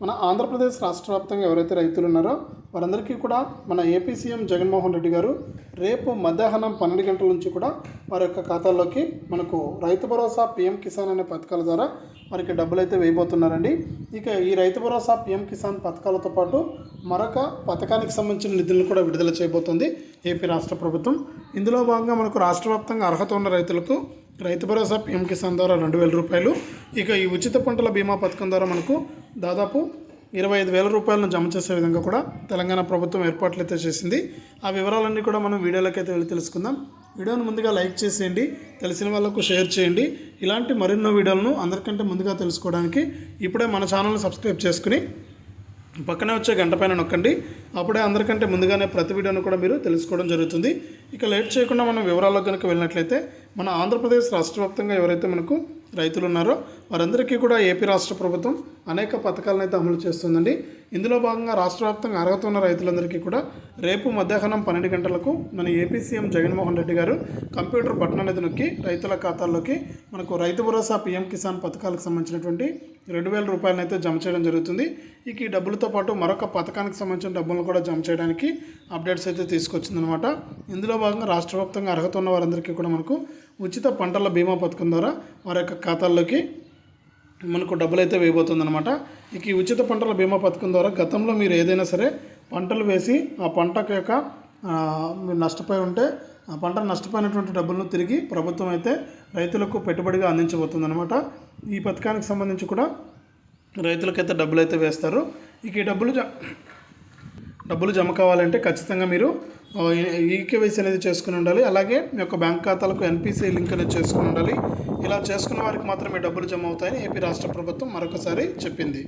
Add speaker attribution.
Speaker 1: మన ఆంధ్రప్రదేశ్ రాష్ట్ర వ్యాప్తంగా ఎవరైతే రైతులు ఉన్నారో వారందరికీ కూడా మన ఏపీ సీఎం జగన్మోహన్ రెడ్డి గారు రేపు మధ్యాహ్నం పన్నెండు గంటల నుంచి కూడా వారి యొక్క ఖాతాల్లోకి మనకు రైతు భరోసా పీఎం కిసాన్ అనే పథకాల ద్వారా వారికి డబ్బులు అయితే వేయబోతున్నారండి. ఇక ఈ రైతు భరోసా పీఎం కిసాన్ పథకాలతో పాటు మరొక పథకానికి సంబంధించిన నిధులను కూడా విడుదల చేయబోతోంది ఏపీ రాష్ట్ర ప్రభుత్వం. ఇందులో భాగంగా మనకు రాష్ట్ర వ్యాప్తంగా అర్హత ఉన్న రైతులకు రైతు భరోసా పీఎం కిసాన్ ద్వారా రెండు వేల రూపాయలు ఇక ఈ ఉచిత పంటల బీమా పథకం ద్వారా మనకు దాదాపు ఇరవై ఐదు వేల రూపాయలను జమ చేసే విధంగా కూడా తెలంగాణ ప్రభుత్వం ఏర్పాట్లు అయితే చేసింది. ఆ వివరాలన్నీ కూడా మనం వీడియోలోకి అయితే వెళ్ళి తెలుసుకుందాం. వీడియోను ముందుగా లైక్ చేసేయండి తెలిసిన వాళ్ళకు షేర్ చేయండి. ఇలాంటి మరెన్నో వీడియోలను అందరికంటే ముందుగా తెలుసుకోవడానికి ఇప్పుడే మన ఛానల్ని సబ్స్క్రైబ్ చేసుకుని పక్కనే వచ్చే గంట పైన నొక్కండి. అప్పుడే అందరికంటే ముందుగానే ప్రతి వీడియోను కూడా మీరు తెలుసుకోవడం జరుగుతుంది. ఇక లేట్ చేయకుండా మనం వివరాల్లో కనుక వెళ్ళినట్లయితే మన ఆంధ్రప్రదేశ్ రాష్ట్ర వ్యాప్తంగా ఎవరైతే మనకు రైతులు ఉన్నారో వారందరికీ కూడా ఏపీ రాష్ట్ర ప్రభుత్వం అనేక పథకాలను అయితే అమలు చేస్తుందండి. ఇందులో భాగంగా రాష్ట్ర వ్యాప్తంగా అర్హత ఉన్న రైతులందరికీ కూడా రేపు మధ్యాహ్నం పన్నెండు గంటలకు మన ఏపీ సీఎం జగన్మోహన్ రెడ్డి గారు కంప్యూటర్ బటన్ అనేది నొక్కి రైతుల ఖాతాల్లోకి మనకు రైతు భరోసా పీఎం కిసాన్ పథకాలకు సంబంధించినటువంటి రెండు వేల రూపాయలను అయితే జమ చేయడం జరుగుతుంది. ఇక ఈ డబ్బులతో పాటు మరొక పథకానికి సంబంధించిన డబ్బులను కూడా జమ చేయడానికి అప్డేట్స్ అయితే తీసుకొచ్చిందనమాట ఇందులో భాగంగా రాష్ట్ర వ్యాప్తంగా అర్హత ఉన్న వారందరికీ కూడా మనకు ఉచిత పంటల బీమా పథకం ద్వారా వారి యొక్క ఖాతాల్లోకి మనకు డబ్బులు అయితే వేయబోతుందన్నమాట. ఇక ఈ ఉచిత పంటల బీమా పథకం ద్వారా గతంలో మీరు ఏదైనా సరే పంటలు వేసి ఆ పంటకు యొక్క మీరు నష్టపోయి ఉంటే ఆ పంట నష్టపోయినటువంటి డబ్బులను తిరిగి ప్రభుత్వం అయితే రైతులకు పెట్టుబడిగా అందించబోతుందన్నమాట. ఈ పథకానికి సంబంధించి కూడా రైతులకైతే డబ్బులు అయితే వేస్తారు. ఇక ఈ డబ్బులు డబ్బులు జమ కావాలంటే ఖచ్చితంగా మీరు ఈకేవైసీ అనేది చేసుకుని ఉండాలి. అలాగే మీ యొక్క బ్యాంక్ ఖాతాలకు ఎన్పిసి లింక్ అనేది చేసుకుని ఉండాలి. ఇలా చేసుకున్న వారికి మాత్రమే డబ్బులు జమ అవుతాయని ఏపీ రాష్ట్ర ప్రభుత్వం మరొకసారి చెప్పింది.